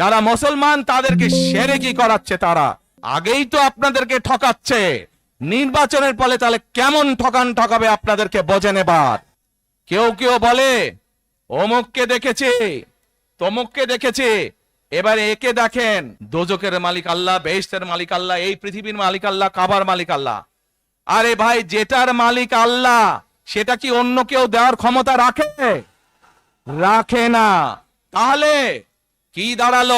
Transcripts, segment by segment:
যারা মুসলমান তাদেরকে সেরে কি করাচ্ছে তারা? আগেই তো আপনাদেরকে ঠকাচ্ছে। নির্বাচনের ফলে তাহলে কেমন ঠকান ঠকাবে আপনাদেরকে বোঝে নেবার? কেউ কেউ বলে, অমুককে দেখেছি, তমুককে দেখেছি। এবারে একে দেখেন দোজকের মালিক আল্লাহ বেহেশতের মালিক আল্লাহ, এই পৃথিবীর মালিক আল্লাহ, কাবার মালিক আল্লাহ। আরে ভাই, যেটার মালিক আল্লাহ, সেটা কি অন্য কেউ দেওয়ার ক্ষমতা রাখে? রাখে না। তাহলে কি দাঁড়াল?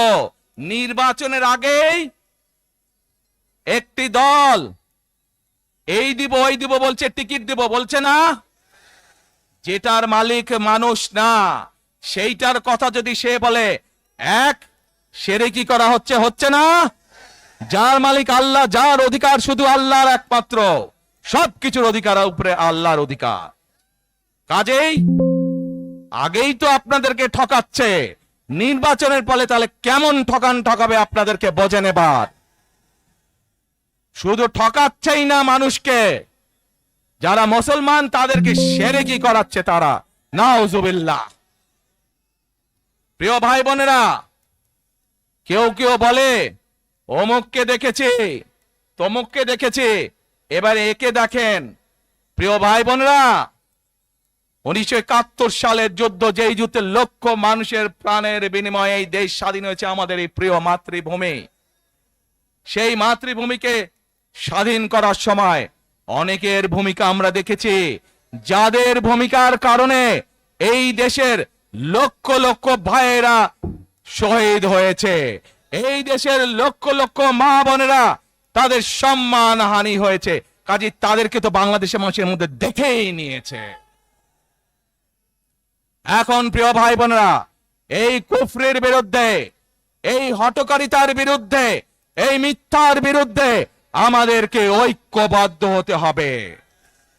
নির্বাচনের আগেই একটি দল এই দিব, ওই দিব বলছে, টিকিট দিব, বলছে না? যেটার মালিক মানুষ না, সেইটার কথা যদি সে বলে, এক, সেরে কি করা হচ্ছে হচ্ছে না? যার মালিক আল্লাহ, যার অধিকার শুধু আল্লাহর একমাত্র, সবকিছুর অধিকার উপরে আল্লাহর অধিকার। কাজেই আগেই তো আপনাদেরকে ঠকাচ্ছে। নির্বাচনের ফলে তাহলে কেমন ঠকান ঠকাবে আপনাদেরকে বোঝে নেবার? শুধু ঠকাচ্ছেই না মানুষকে। যারা মুসলমান, তাদেরকে সেরে কি করাচ্ছে তারা? নাউজুবিল্লাহ। প্রিয় ভাই বোনেরা, কেউ কেউ বলে, অমুককে দেখেছি, তমুককে দেখেছি, এবার একে দেখেন। প্রিয় ভাই বোনেরা উনিশশো একাত্তর সালের যুদ্ধ যেই যুদ্ধে লক্ষ মানুষের প্রাণের বিনিময়ে এই দেশ স্বাধীন হয়েছে আমাদের এই প্রিয় মাতৃভূমি। সেই মাতৃভূমিকে স্বাধীন করার সময় অনেকের ভূমিকা আমরা দেখেছি। যাদের ভূমিকার কারণে এই দেশের লক্ষ লক্ষ ভাইয়েরা শহীদ হয়েছে। এই দেশের লক্ষ লক্ষ মা বোনেরা তাদের সম্মান হানি হয়েছে। কাজে তাদেরকে তো বাংলাদেশের মানুষের মধ্যে দেখেই নিয়েছে। এখন প্রিয় ভাই বোনেরা এই কুফরির বিরুদ্ধে, এই হটকারিতার বিরুদ্ধে, এই মিথ্যার বিরুদ্ধে আমাদেরকে ঐক্যবদ্ধ হতে হবে।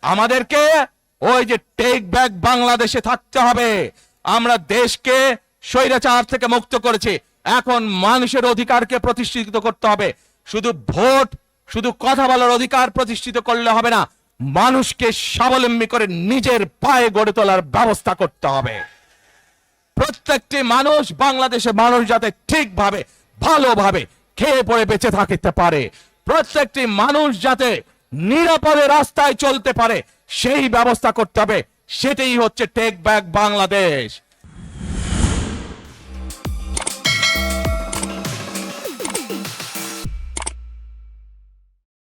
আমাদেরকে ওই যে টেক ব্যাক বাংলাদেশে থাকতে হবে। আমরা দেশকে স্বৈরাচার থেকে মুক্ত করেছি। এখন মানুষের অধিকারকে প্রতিষ্ঠিত করতে হবে। শুধু ভোট, শুধু কথা বলার অধিকার প্রতিষ্ঠিত করলে হবে না। মানুষকে স্বাবলম্বী করে নিজের পায়ে গড়ে তোলার ব্যবস্থা করতে হবে। প্রত্যেকটি মানুষ বাংলাদেশে মানুষ যাতে ঠিকভাবে, ভালোভাবে খেয়ে পড়ে বেঁচে থাকতে পারে। প্রত্যেকটি মানুষ যাতে নিরাপদে রাস্তায় চলতে পারে, সেই ব্যবস্থা করতে হবে। সেটাই হচ্ছে টেক ব্যাক বাংলাদেশ